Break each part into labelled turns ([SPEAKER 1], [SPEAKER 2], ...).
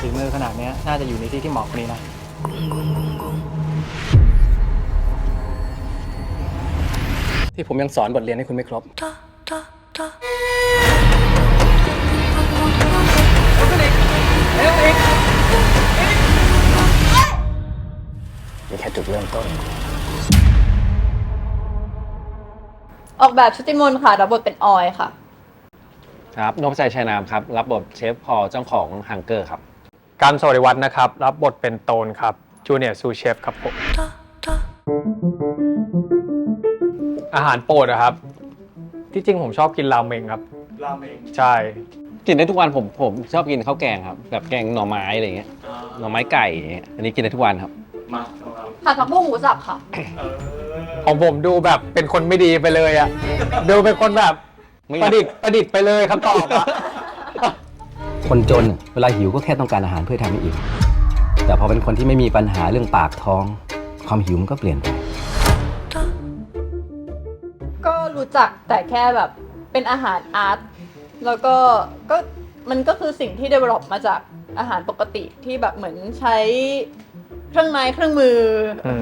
[SPEAKER 1] ฝีมือขนาดเนี้ยน่าจะอยู่ในที่ที่เหมาะกว่านี้นะที่ผมยังสอนบทเรียนให้คุณไม่ครบ นี่แค่จุดเริ่มต้น
[SPEAKER 2] ออกแบบชุติมนต์ค่ะ รับบทเป็นออยค่ะ
[SPEAKER 3] ครับนพชัยชัยนามครับ รับบทเชฟพอเจ้าของฮังเกอร์ครับ
[SPEAKER 4] การสวัสดิวัฒน์นะครับ รับบทเป็นโตนครับจูเนียร์ซูเชฟครับผมอาหารโปรดอะครับ ที่จริงผมชอบกินราเมงครับ
[SPEAKER 1] ราเมง
[SPEAKER 4] ใช่
[SPEAKER 3] กินได้ทุกวันผมผมชอบกินข้าวแกงครับ แบบแกงหน่อไม้อะไรเงี้ยหน่อไม้ไก่อย่างเงี้ยอันนี้กินได้ทุกวันครับ
[SPEAKER 1] มาของเรา
[SPEAKER 2] ผัดผักบุ้งหมูสับค่ะ
[SPEAKER 4] ของผมดูแบบเป็นคนไม่ดีไปเลยอะดูเป็นคนแบบ
[SPEAKER 3] ไม่
[SPEAKER 4] ประดิษฐ์ประดิษฐ์ไปเลยคำตอบอะ
[SPEAKER 5] คนจนเวลาหิวก็แค่ต้องการอาหารเพื่อทำให้อิ่มแต่พอเป็นคนที่ไม่มีปัญหาเรื่องปากท้อง ความหิวมันก็เปลี่ยนไป
[SPEAKER 2] ก็รู้จักแต่แค่แบบเป็นอาหารอาร์ตแล้วก็ก็มันก็คือสิ่งที่ develop มาจากอาหารปกติที่แบบเหมือนใช้เครื่องไม้เครื่องมืออ
[SPEAKER 4] ม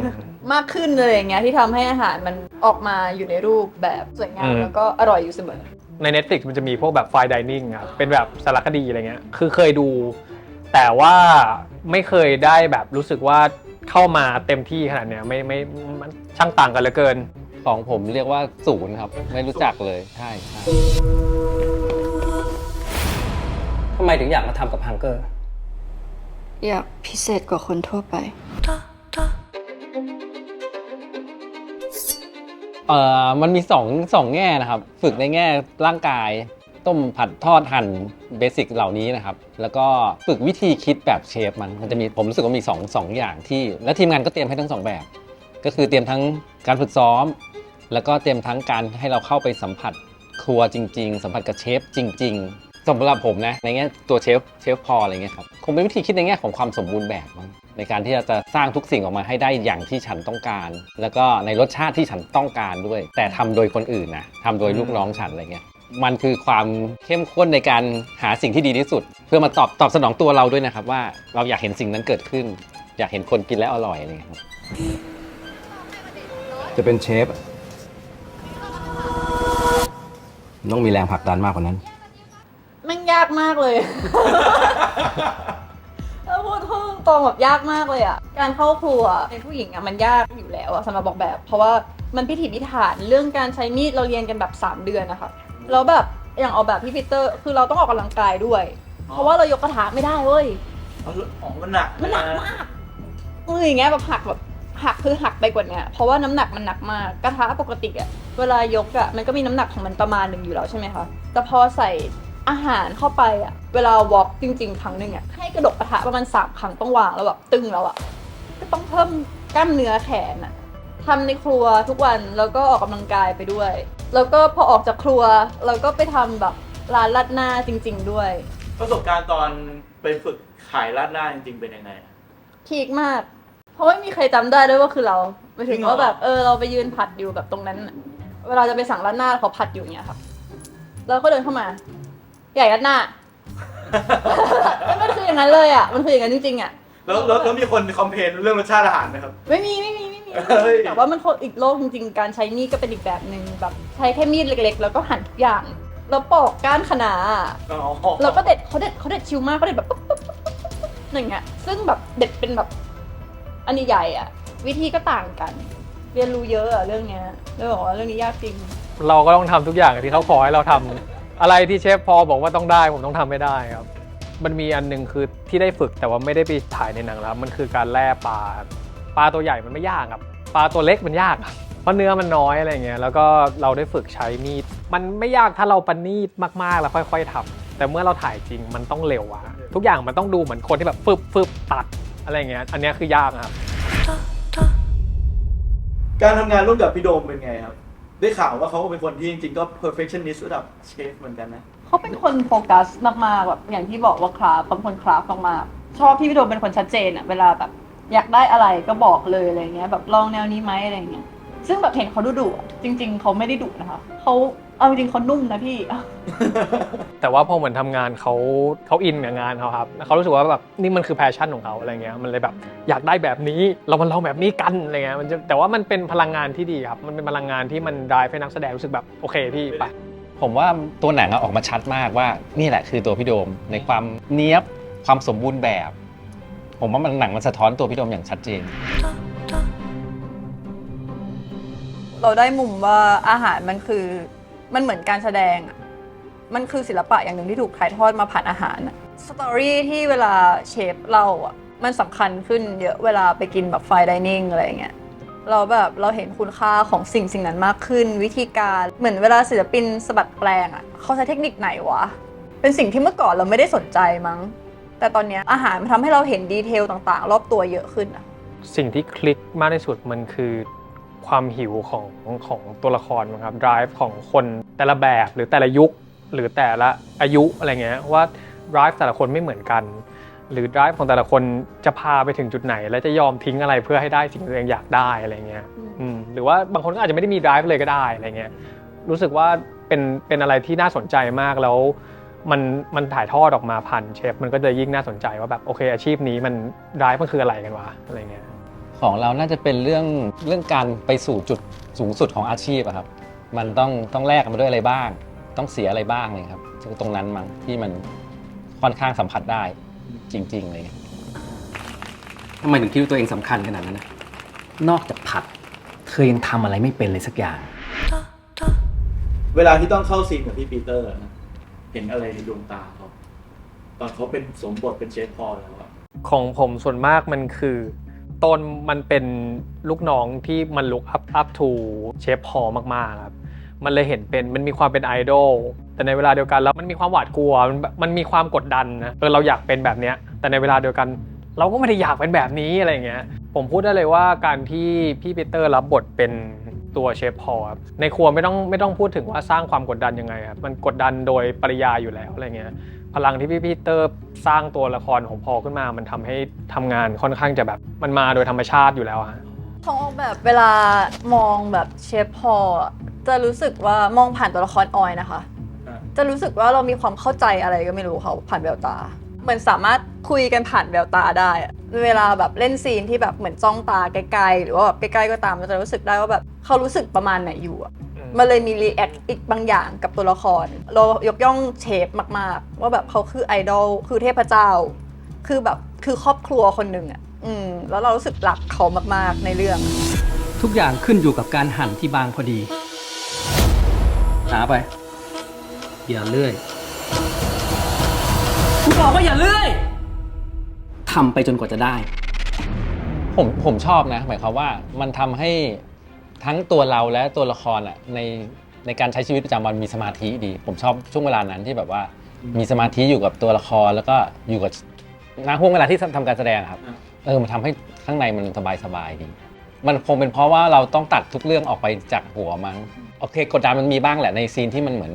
[SPEAKER 2] มากขึ้นเลยอย่างเงี้ยที่ทำให้อาหารมันออกมาอยู่ในรูปแบบสวยงาม
[SPEAKER 4] อืม
[SPEAKER 2] แล้วก็อร่อยอยู่เสมอ
[SPEAKER 4] ใน Netflix มันจะมีพวกแบบไฟดิเนิ่งครับเป็นแบบสารคดีอะไรเงี้ยคือเคยดู แต่ว่าไม่เคยได้แบบรู้สึกว่าเข้ามาเต็มที่ขนาดเนี้ยไม่ไม่มันช่างต่างกันเหลือเกิน
[SPEAKER 3] ของผมเรียกว่าศูนย์ครับ ไม่รู้จักเลยใช่ใช่
[SPEAKER 1] ทำไมถึงอยากมาทำกับฮังเกอร์
[SPEAKER 2] อยากพิเศษกว่าคนทั่วไป
[SPEAKER 3] เอ่อมันมีสองสองแง่นะครับ ฝึกในแง่ร่างกาย ต้มผัดทอดหั่นเบสิกเหล่านี้นะครับ แล้วก็ฝึกวิธีคิดแบบเชฟมันมันจะมีผมรู้สึกว่ามีสองสองอย่างที่ และทีมงานก็เตรียมให้ทั้งสองแบบ ก็คือเตรียมทั้งการฝึกซ้อม แล้วก็เตรียมทั้งการให้เราเข้าไปสัมผัสครัวจริง ๆ สัมผัสกับเชฟจริง ๆสำหรับผมนะในแง่ตัวเชฟเชฟพออะไรเงี้ยครับคงเป็นวิธีคิดในแง่ของความสมบูรณ์แบบมั้ง ในการที่จะสร้างทุกสิ่งออกมาให้ได้อย่างที่ฉันต้องการ แล้วก็ในรสชาติที่ฉันต้องการด้วย แต่ทำโดยคนอื่นนะทำโดยลูกน้องฉันอะไรเงี้ยมันคือความเข้มข้นในการหาสิ่งที่ดีที่สุด เพื่อมาตอบตอบสนองตัวเราด้วยนะครับว่าเราอยากเห็นสิ่งนั้นเกิดขึ้น อยากเห็นคนกินแล้วอร่อยอะไรเงี้ยครับ
[SPEAKER 5] จะเป็นเชฟต้องมีแรงผลักดันมากกว่านั้น
[SPEAKER 2] แมันยากมากเลยเออพูดพูด ตรงๆแบบยากมากเลยอะ การเข้าครัวเป็นผู้หญิงอะมันยากอยู่แล้วอะสำหรับบอกแบบ เพราะว่ามันพิถีพิถันเรื่องการใช้มีดเราเรียนกันแบบ 3 เดือนนะคะแล้วแบบอย่างออกแบบพี่ปีเตอร์ คือเราต้องออกกำลังกายด้วย เพราะว่าเรายกกระทะไม่ได้เว้ย
[SPEAKER 1] อ๋อมันหนัก
[SPEAKER 2] มันหนักมากมืออย่างเงี้ยแบบหักแบบหักคือหักไปกว่าเนี้ยเพราะว่าน้ำหนักมันหนักมากกระทะปกติอะเวลายกอะมันก็มีน้ำหนักของมันประมาณหนึ่งอยู่แล้วใช่ไหมคะแต่พอใส่ อาหารเข้าไปอะเวลาวอล์กจริง ๆ ครั้งหนึ่งอะให้กระดกกระทะประมาณสามครั้งต้องวางแล้วแบบตึงแล้วอะก็ต้องเพิ่มกล้ามเนื้อแขนอะทำในครัวทุกวันแล้วก็ออกกำลังกายไปด้วย แล้วก็พอออกจากครัวเราก็ไปทำแบบร้านลัดหน้าจริง ๆ ด้วย
[SPEAKER 6] ประสบการณ์ตอนไปฝึกขายราดหน้าจริงๆเป็นยังไงอะ
[SPEAKER 2] พีคมาก เพราะไม่มีใครจำได้ด้วยว่าคือเราหมายถึ
[SPEAKER 6] จริ
[SPEAKER 2] ง
[SPEAKER 6] งเหรอ
[SPEAKER 2] ว่าแบบเออเราไปยืนผัดอยู่แบบตรงนั้นน่ะเวลาจะไปสั่งร้านหน้าเขาผัดอยู่อย่างเงี้ยค่ะแล้วก็เดินเข้ามา ใหญ่ร้านหน้า มันคืออย่างนั้นเลยอะ มันคืออย่างนั้นจริงๆอะ
[SPEAKER 6] แล้วแล้วแล้วมีคนคอมเพลนเรื่องรสชาติอาหารไหมครับ
[SPEAKER 2] ไม่มีไม่มีไม่มี
[SPEAKER 6] เฮ้ย
[SPEAKER 2] แต่ว่ามันคนอีกโลกจริงๆ การใช้มีดก็เป็นอีกแบบหนึ่งแบบใช้แค่มีดเล็กๆ แล้วก็หั่นทุกอย่าง แล้วปอกก้านคะน้าอะ
[SPEAKER 6] อ๋อ
[SPEAKER 2] แล้วก็เด็ดเขาเด็ดเขาเด็ดชิวมากเขาเด็ดแบบปุ๊บปุ๊บปุ๊บปุ๊บปุ๊บอย่างเงี้ย ซึ่งแบบเด็ดเป็นแบบอันนี้ใหญ่อะวิธีก็ต่างกัน เรียนรู้เยอะอะเรื่องเนี้ยเลยบอกว่าเรื่องนี้ยากจริง
[SPEAKER 4] เราก็ต้องทำทุกอย่างที่เขาขอให้เราทำ อะไรที่เชฟพอบอกว่าต้องได้ผมต้องทำไม่ได้ครับ มันมีอันหนึงคือที่ได้ฝึกแต่ว่าไม่ได้ไปถ่ายในหนังแล้วมันคือการแล่ปลาปลาตัวใหญ่มันไม่ยากครับปลาตัวเล็กมันยากครับเพราะเนื้อมันน้อยอะไรเงี้ยแล้วก็เราได้ฝึกใช้มีดมันไม่ยากถ้าเราประณีตมากๆแล้วค่อย ๆทำแต่เมื่อเราถ่ายจริงมันต้องเร็วอะทุกอย่างมันต้องดูเหมือนคนที่แบบฟึบฟึบตัดอะไรเงี้ยอันนี้คือยากครับ
[SPEAKER 6] การทำงานร่วมกับพี่โดมเป็นไงครับ ได้ข่าวว่าเขาก็เป็นคนที่จริงๆก็ perfectionist ระดับเชฟเหมือนกันนะ
[SPEAKER 2] เขาเป็นคนโฟกัสมากๆแบบอย่างที่บอกว่าคราฟเป็นคนคราฟมากๆชอบที่พี่โดมเป็นคนชัดเจนอะเวลาแบบ อยากได้อะไรก็บอกเลยอะไรเงี้ยแบบลองแนวนี้ไหมอะไรเงี้ย ซึ่งแบบเห็นเขาดุดุๆอะจริง ๆ เขาไม่ได้ดุนะคะเขาเอาจริงๆเขานุ่มนะพี่
[SPEAKER 4] แต่ว่าพอเหมือนทำงานเขาเขาอินกับงานเขาครับแล้วเขารู้สึกว่าแบบนี่มันคือแพชชั่นของเขาอะไรเงี้ยมันเลยแบบอยากได้แบบนี้เรามันลองแบบนี้กันอะไรเงี้ยมันจะแต่ว่ามันเป็นพลังงานที่ดีครับมันเป็นพลังงานที่มันได้ให้นักแสดงรู้สึกแบบโอเคพี่ไป
[SPEAKER 3] ผมว่าตัวหนังอะออกมาชัดมากว่านี่แหละคือตัวพี่โดมในความเนี้ยบความสมบูรณ์แบบ ผมว่ามันหนังมันสะท้อนตัวพี่โดมอย่างชัดเจน
[SPEAKER 2] เราได้มุมว่าอาหารมันคือมันเหมือนการแสดงอะมันคือศิลปะอย่างหนึ่งที่ถูกถ่ายทอดมาผ่านอาหารสตอรี่ที่เวลาเชฟเล่าอะมันสำคัญขึ้นเยอะเวลาไปกินแบบไฟดิเนิ่งอะไรเงี้ยเราแบบเราเห็นคุณค่าของสิ่งสิ่งนั้นมากขึ้น วิธีการเหมือนเวลาศิลปินสบัดแปลงอะเขาใช้เทคนิคไหนวะ เป็นสิ่งที่เมื่อก่อนเราไม่ได้สนใจมั้ง แต่ตอนนี้อาหารมันทำให้เราเห็นดีเทลต่างๆ รอบตัวเยอะขึ้นอะ
[SPEAKER 4] สิ่งที่คลิกมากที่สุดมันคือ ความหิวของของตัวละครมั้งครับ drive ของคนแต่ละแบบหรือแต่ละยุค หรือแต่ละอายุอะไรเงี้ยว่า drive แต่ละคนไม่เหมือนกัน หรือ drive ของแต่ละคนจะพาไปถึงจุดไหน และจะยอมทิ้งอะไรเพื่อให้ได้สิ่งที่ตัวเองอยากได้อะไรเงี้ยอืมหรือว่าบางคนก็อาจจะไม่ได้มี drive เลยก็ได้อะไรเงี้ยรู้สึกว่าเป็นเป็นอะไรที่น่าสนใจมากแล้วมันมันถ่ายทอดออกมาผ่านเชฟมันก็จะยิ่งน่าสนใจว่าแบบโอเคอาชีพนี้มัน drive มันคืออะไรกันวะอะไรเงี้ย
[SPEAKER 3] ของเราน่าจะเป็นเรื่องเรื่องการไปสู่จุดสูงสุดของอาชีพอะครับ มันต้องต้องแลกมาด้วยอะไรบ้าง ต้องเสียอะไรบ้างเลยครับตรงนั้นมั้งที่มันค่อนข้างสัมผัสได้จริง ๆ เลย
[SPEAKER 5] ทำไมถึงคิดว่าตัวเองสำคัญขนาดนั้นนะ นอกจากผัด เธอยังทำอะไรไม่เป็นเลยสักอย่าง
[SPEAKER 6] เวลาที่ต้องเข้าซีนกับพี่ปีเตอร์นะเห็นอะไรในดวงตาเขาตอนเขาเป็นสวมบทเป็นเชฟพอลแล้วอะ
[SPEAKER 4] ของผมส่วนมากมันคือ ต้นมันเป็นลูกน้องที่มันลุกอัพอัพทูเชฟพอมากๆครับมันเลยเห็นเป็นมันมีความเป็นไอดอลแต่ในเวลาเดียวกันแล้วมันมีความหวาดกลัวมันมันมีความกดดันนะเออเราอยากเป็นแบบเนี้ยแต่ในเวลาเดียวกัน เราก็ไม่ได้อยากเป็นแบบนี้อะไรอย่างเงี้ยผมพูดได้เลยว่าการที่พี่ปีเตอร์รับบทเป็นตัวเชฟพอครับในครัวไม่ต้องไม่ต้องพูดถึงว่าสร้างความกดดันยังไงครับมันกดดันโดยปริยายอยู่แล้วอะไรเงี้ย พลังที่พี่พีเตอร์สร้างตัวละครของพอลขึ้นมา มันทำให้ทำงานค่อนข้างจะแบบมันมาโดยธรรมชาติอยู่แล้วฮะ
[SPEAKER 2] ของออกแบบเวลามองแบบเชฟพอลอะจะรู้สึกว่ามองผ่านตัวละครออยนะคะ
[SPEAKER 6] อะ
[SPEAKER 2] จะรู้สึกว่าเรามีความเข้าใจอะไรก็ไม่รู้เขาผ่านแววตา เหมือนสามารถคุยกันผ่านแววตาได้อะเวลาแบบเล่นซีนที่แบบเหมือนจ้องตาไกลๆหรือว่าแบบใกล้ๆก็ตามเราจะรู้สึกได้ว่าแบบเขารู้สึกประมาณไหนอยู่อะ มันเลยมีรีแอคอีกบางอย่างกับตัวละคร เรายกย่องเชฟมาก ๆ ว่าแบบเขาคือไอดอลคือเทพเจ้า คือแบบคือครอบครัวคนหนึ่งอะอืมแล้วเรารู้สึกรักเขามาก ๆ ในเรื่อง
[SPEAKER 5] ทุกอย่างขึ้นอยู่กับการหั่นที่บางพอดี หาไป อย่าเลื่อยกูบอกว่าอย่าเลื่อยทำไปจนกว่าจะได้
[SPEAKER 3] ผมผมชอบนะ หมายความว่ามันทำให้ ทั้งตัวเราและตัวละครอะในในการใช้ชีวิตประจำวันมีสมาธิดี ผมชอบช่วงเวลานั้นที่แบบว่ามีสมาธิอยู่กับตัวละครแล้วก็อยู่กับณห่วงเวลาที่ทำการแสดงอะครับ เออมันทำให้ข้างในมันสบายสบายๆดี มันคงเป็นเพราะว่าเราต้องตัดทุกเรื่องออกไปจากหัวมั้งโอเคกดดันมันมีบ้างแหละในซีนที่มันเหมือน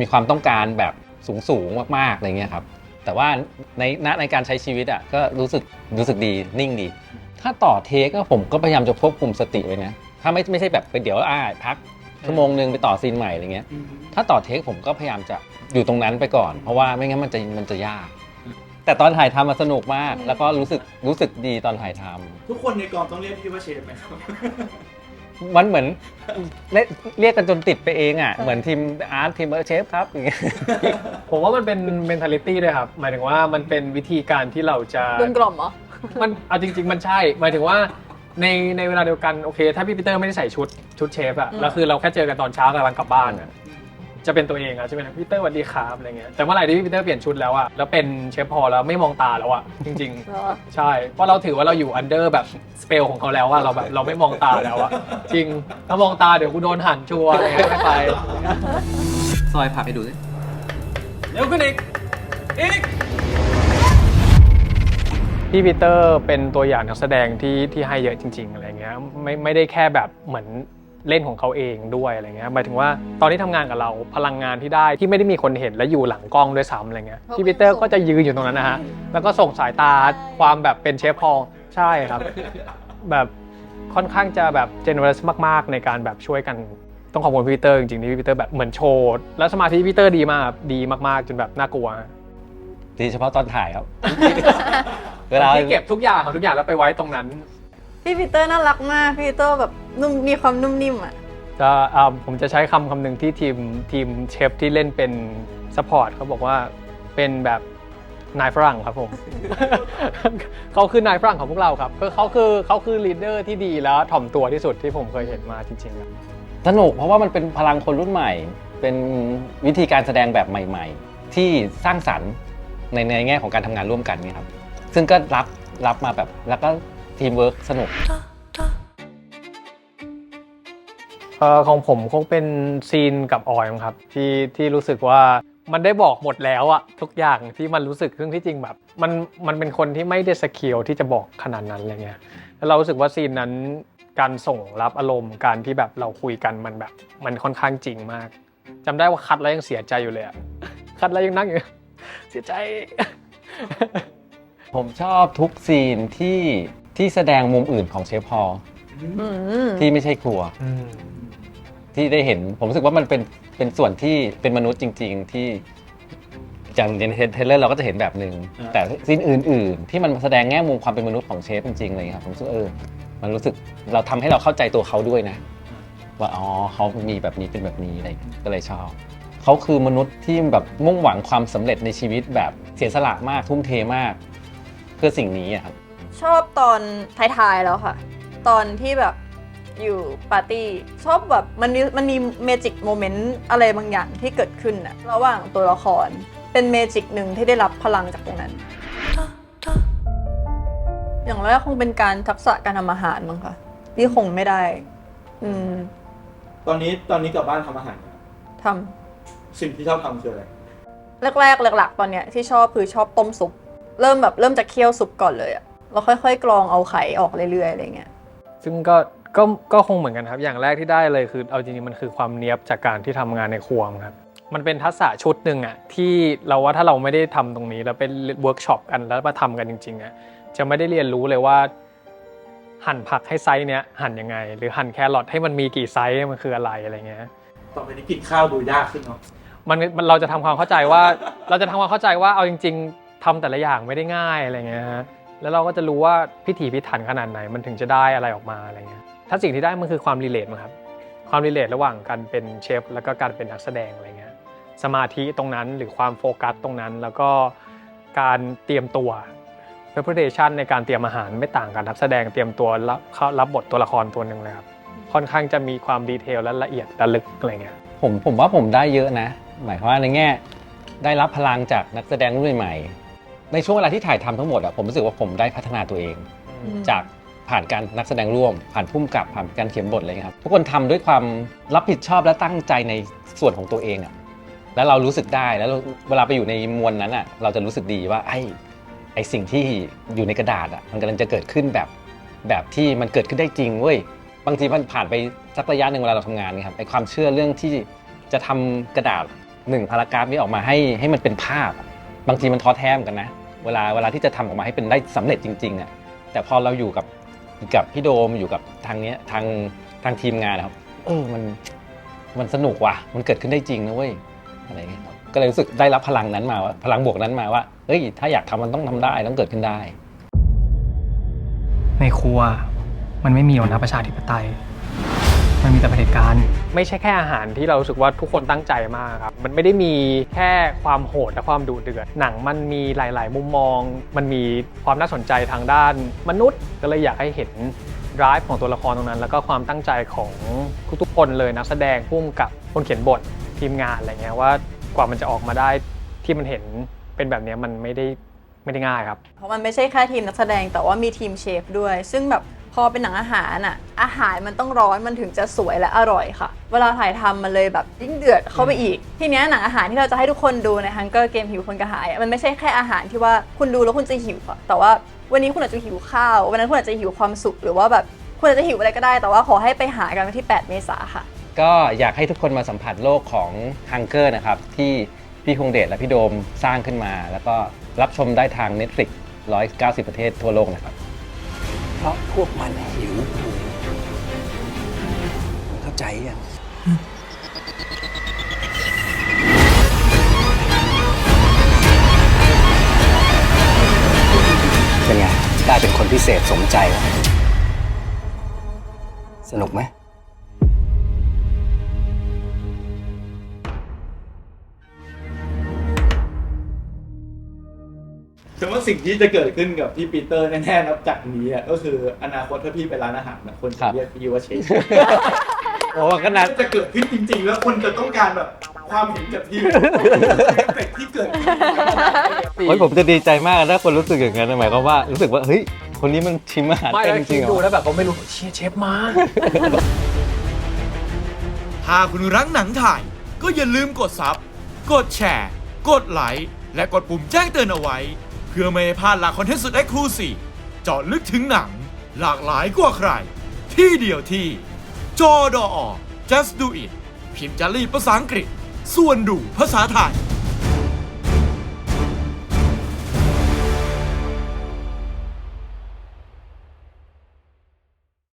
[SPEAKER 3] มีความต้องการแบบสูงสูงๆมากๆอะไรเงี้ยครับ แต่ว่าในณในการใช้ชีวิตอะก็รู้สึกรู้สึกดีนิ่งดี ถ้าต่อเทคก็ผมก็พยายามจะควบคุมสติไว้นะ ถ้าไม่ไม่ใช่แบบไปเดี๋ยวอ่าพักชั่วโมงหนึ่งไปต่อซีนใหม่อะไรเงี้ย ถ้าต่อเทคผมก็พยายามจะอยู่ตรงนั้นไปก่อน เพราะว่าไม่งั้นมันจะมันจะยาก แต่ตอนถ่ายทำมันสนุกมาก แล้วก็รู้สึกรู้สึกดีตอนถ่ายทำ
[SPEAKER 6] ทุกคนในกองต้องเรียกพี่ว่าเชฟไหมครับ
[SPEAKER 3] มันเหมือนเรียกเรียกกันจนติดไปเองอะเหมือนทีมอาร์ตทีมเออเชฟครับอย่างเงี้ย
[SPEAKER 4] ผมว่ามันเป็น mentality ด้วยครับ หมายถึงว่ามันเป็นวิธีการที่เราจะ
[SPEAKER 2] โดนกล่อมเหรอ
[SPEAKER 4] มันเอาจริง ๆ มันใช่ หมายถึงว่า ในในเวลาเดียวกันโอเค ถ้าพี่ปีเตอร์ไม่ได้ใส่ชุดชุดเชฟอะ
[SPEAKER 2] อืม
[SPEAKER 4] แล้วคือเราแค่เจอกันตอนเช้ากำลังกลับบ้านอะจะเป็นตัวเองอะใช่ไหมพี่ปีเตอร์สวัสดีครับอะไรเงี้ยแต่เมื่อไหร่ที่พี่ปีเตอร์เปลี่ยนชุดแล้วอะแล้วเป็นเชฟพอลแล้วไม่มองตาแล้วอะจริงๆ
[SPEAKER 2] เหรอ
[SPEAKER 4] ใช่ เพราะเราถือว่าเราอยู่อันเดอร์แบบสเปลของเขาแล้วว่าเราแบบเราไม่มองตาแล้วอะจริง ถ้ามองตาเดี๋ยวกูโดนหั่นชัวร์อะไรเงี้ยไม่ไป
[SPEAKER 5] ซอยผักให้ดูสิ
[SPEAKER 4] เร็วขึ้นอีก อีก พี่ปีเตอร์เป็นตัวอย่างนักแสดงที่ที่ให้เยอะจริง ๆอะไรเงี้ยไม่ไม่ได้แค่แบบเหมือนเล่นของเขาเองด้วยอะไรเงี้ยหมายถึงว่าตอนที่ทำงานกับเราพลังงานที่ได้ที่ไม่ได้มีคนเห็นและอยู่หลังกล้องด้วยซ้ำอะไรเงี้ยพี่ปีเตอร์ก็จะยืนอยู่ตรงนั้นนะฮะแล้วก็ส่งสายตาความแบบเป็นเชฟพอลใช่ครับ แบบค่อนข้างจะแบบ generous มาก ๆ ในการแบบช่วยกันต้องขอบคุณพี่ปีเตอร์จริงๆที่พี่ปีเตอร์แบบเหมือนโชว์แล้วสมาธิพี่ปีเตอร์ดีมากครับดีมากๆ จนแบบน่ากลัว
[SPEAKER 3] โดยเฉพาะตอนถ่ายครับ เวลา
[SPEAKER 4] ที่เก็บทุกอย่างของทุกอย่างแล้วไปไว้ตรงนั้น
[SPEAKER 2] พี่ปีเตอร์น่ารักมาก พี่ปีเตอร์แบบนุ่มมีความนุ่มนิ่มอะ
[SPEAKER 4] จะอ่าผมจะใช้คำคำหนึ่งที่ทีมทีมเชฟที่เล่นเป็นซัพพอร์ตเขาบอกว่าเป็นแบบนายฝรั่งครับผม เขาคือนายฝรั่งของพวกเราครับก็เขาคือเขาคือลีดเดอร์ที่ดีแล้วถ่อมตัวที่สุดที่ผมเคยเห็นมาจริงๆครับ
[SPEAKER 3] สนุกเพราะว่ามันเป็นพลังคนรุ่นใหม่ เป็นวิธีการแสดงแบบใหม่ ๆ ที่สร้างสรรค์ ในในแง่ของการทำงานร่วมกันเนี่ยครับซึ่งก็รับรับมาแบบแล้วก็ทีมเวิร์กสนุก
[SPEAKER 4] เอ่อของผมคงเป็นซีนกับออยมั้งครับที่ที่รู้สึกว่ามันได้บอกหมดแล้วอะทุกอย่างที่มันรู้สึกซึ่งที่จริงแบบ มันมันเป็นคนที่ไม่ได้สกิลที่จะบอกขนาดนั้นอะไรเงี้ยแล้วเรารู้สึกว่าซีนนั้นการส่งรับอารมณ์การที่แบบเราคุยกันมันแบบ มันค่อนข้างจริงมากจำได้ว่าคัดแล้วยังเสียใจอยู่เลยอะคัดแล้วยังนั่งอยู่ เสียใจ
[SPEAKER 3] ผมชอบทุกซีนที่ที่แสดงมุมอื่นของเชฟพอล
[SPEAKER 2] อืม
[SPEAKER 3] ที่ไม่ใช่ครัว ที่ได้เห็น ผมรู้สึกว่ามันเป็นเป็นส่วนที่เป็นมนุษย์จริง ๆ ที่อย่างในเทเลอร์เราก็จะเห็นแบบหนึ่ง
[SPEAKER 6] อ่า
[SPEAKER 3] แต่ซีนอื่น ๆ ที่มันแสดงแง่มุมความเป็นมนุษย์ของเชฟจริงๆเลยครับผมรู้สึกเออมันรู้สึกเราทำให้เราเข้าใจตัวเขาด้วยนะ ว่าอ๋อเขามีแบบนี้เป็นแบบนี้อะไรอย่างเงี้ยก็เลยชอบ เขาคือมนุษย์ที่แบบมุ่งหวังความสำเร็จในชีวิตแบบเสียสละมากทุ่มเทมาก เพื่อสิ่งนี้อะครับ
[SPEAKER 2] ชอบตอนท้ายๆแล้วค่ะ ตอนที่แบบอยู่ปาร์ตี้ชอบแบบมันมีมันมีเมจิกโมเมนต์อะไรบางอย่างที่เกิดขึ้นอะระหว่างตัวละครเป็นเมจิกหนึ่งที่ได้รับพลังจากตรงนั้น อย่างแรกคงเป็นการทักษะการทำอาหารมั้งค่ะที่คงไม่ได้ อืม
[SPEAKER 6] ตอนนี้ตอนนี้กลับบ้านทำอาหารนะครับ
[SPEAKER 2] ทำ
[SPEAKER 6] สิ่งที่ชอบทำคืออะไร
[SPEAKER 2] แรกๆหลักๆ ตอนเนี้ยที่ชอบคือชอบต้มซุป เริ่มแบบเริ่มจากเคี่ยวซุปก่อนเลยอะแล้วค่อยๆ กรองเอาไข่ออกเรื่อยๆอะไรเงี้ย
[SPEAKER 4] ซึ่งก็ก็ก็คงเหมือนกันครับ อย่างแรกที่ได้เลยคือ เอาจริงๆมันคือความเนี้ยบจากการที่ทำงานในครัวครับ มันเป็นทักษะชุดหนึ่งอะที่เราว่าถ้าเราไม่ได้ทำตรงนี้แล้วเป็นเวิร์กช็อปกันแล้วมาทำกันจริงๆอะจะไม่ได้เรียนรู้เลยว่า หั่นผักให้ไซส์เนี้ยหั่นยังไง หรือหั่นแครอทให้มันมีกี่ไซส์มันคืออะไรอะไรเงี้ย
[SPEAKER 6] ต่อไปนี้กินข้าวดูยากขึ้นเนาะ
[SPEAKER 4] มันมันเราจะทำความเข้าใจว่า เราจะทำความเข้าใจว่าเอาจริง ๆทำแต่ละอย่างไม่ได้ง่ายอะไรเงี้ยฮะแล้วเราก็จะรู้ว่าพิถีพิถันขนาดไหนมันถึงจะได้อะไรออกมาอะไรเงี้ยถ้าสิ่งที่ได้มันคือความรีเลทมั้งครับความรีเลทระหว่างการเป็นเชฟแล้วก็การเป็นนักแสดงอะไรเงี้ยสมาธิตรงนั้นหรือความโฟกัสตรงนั้น แล้วก็การเตรียมตัว preparation ในการเตรียมอาหารไม่ต่างกันนักแสดงเตรียมตัวรับรับบทตัวละครตัวหนึ่งเลยครับค่อนข้างจะมีความดีเทลและละเอียดและลึกอะไรเงี้ย
[SPEAKER 3] ผมผมว่าผมได้เยอะนะ หมายความว่าในแง่ ได้รับพลังจากนักแสดงรุ่นใหม่ๆในช่วงเวลาที่ถ่ายทำทั้งหมดอะผมรู้สึกว่าผมได้พัฒนาตัวเอง
[SPEAKER 2] อืม
[SPEAKER 3] จากผ่านการนักแสดงร่วม ผ่านพุ่มกับผ่านการเขียนบทอะไรเงี้ยครับทุกคนทำด้วยความรับผิดชอบและตั้งใจในส่วนของตัวเองอะแล้วเรารู้สึกได้แล้วเราเวลาไปอยู่ในมวลนั้นอะเราจะรู้สึกดีว่าไอ้ไอ้สิ่งที่อยู่ในกระดาษอะมันกำลังจะเกิดขึ้นแบบแบบที่มันเกิดขึ้นได้จริงเว้ยบางทีมันผ่านไปสักระยะหนึ่งเวลาเราทำงานเนี่ยครับไอ้ความเชื่อเรื่องที่จะทำกระดาษ หนึ่งพารากราฟนี้ออกมาให้ให้มันเป็นภาพ บางทีมันท้อแท้เหมือนกันนะ เวลาเวลาที่จะทำออกมาให้เป็นได้สำเร็จจริงๆอะแต่พอเราอยู่กับกับพี่โดมอยู่กับทางเนี้ยทางทางทีมงานนะครับ เออมันมันสนุกว่ะมันเกิดขึ้นได้จริงนะเว้ยอะไรเงี้ยก็เลยรู้สึกได้รับพลังนั้นมาว่าพลังบวกนั้นมาว่าเฮ้ยถ้าอยากทำมันต้องทำได้ต้องเกิดขึ้นได้
[SPEAKER 7] ในครัวมันไม่มีหรอกนะประชาธิปไตย มันมีแต่เผด็จการ
[SPEAKER 4] ไม่ใช่แค่อาหารที่เรารู้สึกว่าทุกคนตั้งใจมากครับ มันไม่ได้มีแค่ความโหดและความดุเดือด หนังมันมีหลาย ๆ มุมมอง มันมีความน่าสนใจทางด้านมนุษย์ ก็เลยอยากให้เห็น drive ของตัวละครตรงนั้น แล้วก็ความตั้งใจของทุกๆคนเลยนักแสดงพุ่มกับคนเขียนบททีมงานอะไรเงี้ยว่ากว่ามันจะออกมาได้ที่มันเห็นเป็นแบบนี้มันไม่ได้ไม่ได้ง่ายครับ
[SPEAKER 2] เพราะมันไม่ใช่แค่ทีมนักแสดงแต่ว่ามีทีมเชฟด้วย ซึ่งแบบ พอเป็นหนังอาหารอะ อาหารมันต้องร้อนมันถึงจะสวยและอร่อยค่ะ เวลาถ่ายทำมันเลยแบบยิ่งเดือดเข้าไปอีก ทีเนี้ยหนังอาหารที่เราจะให้ทุกคนดูใน Hunger Game หิวคนกระหาย มันไม่ใช่แค่อาหารที่ว่าคุณดูแล้วคุณจะหิวอะแต่ว่าวันนี้คุณอาจจะหิวข้าว วันนั้นคุณอาจจะหิวความสุขหรือว่าแบบคุณอาจจะหิวอะไรก็ได้ แต่ว่าขอให้ไปหากันวันที่ 8 เมษาค่ะ
[SPEAKER 3] ก็อยากให้ทุกคนมาสัมผัสโลกของฮังเกอร์นะครับที่พี่คงเดชและพี่โดมสร้างขึ้นมา แล้วก็รับชมได้ทาง Netflix 190 ประเทศทั่วโลกนะครับ
[SPEAKER 5] ราะพวกมันหิวถุงเข้าใจยังเป็นไงได้เป็นคนพิเศษสมใจ สนุกไหม
[SPEAKER 6] ฉันว่าสิ่งที่จะเกิดขึ้นกับพี่ปีเตอร์แน่ๆนับจากนี้อะก็คืออนาคตถ้าพี่ไปร้านอาหารนะคน
[SPEAKER 3] ครั
[SPEAKER 6] จะ
[SPEAKER 3] บ
[SPEAKER 6] เรียกพี่ว่าเชฟ
[SPEAKER 3] โอ้ขนาด
[SPEAKER 6] จะเกิดขึ้นจริง ๆ แล้วคนจะต้องการแบบความเห็นจากพี่เอฟเฟกต์ที่เกิดขึ้น
[SPEAKER 3] โอ้ยผมจะดีใจมากถ้าคนรู้สึกอย่างนั้นหมายความว่ารู้สึกว่าเฮ้ยคนนี้มันชิมอาหาร
[SPEAKER 4] ไม่
[SPEAKER 3] เป็น
[SPEAKER 4] แล้ว
[SPEAKER 3] จ
[SPEAKER 4] คิ
[SPEAKER 3] ริ
[SPEAKER 4] ด
[SPEAKER 3] งๆเหร
[SPEAKER 4] ดู
[SPEAKER 3] อ
[SPEAKER 4] แล้วแบบเขาไม่รู้เชียเชฟมา
[SPEAKER 8] ถ้าคุณรักหนังไทยก็อย่าลืมกดซับกดแชร์ กดไลค์และกดปุ่มแจ้งเตือนเอาไว้เพื่อไม่ให้พลาดหลักคอนเทนต์สุดเอ็กซ์คลูซีฟเจาะลึกถึงหนัง หลากหลายกว่าใคร ที่เดียวที่ จอดอ just do it พิมพ์จารีภาษาอังกฤษ ส่วนดูภาษาไทย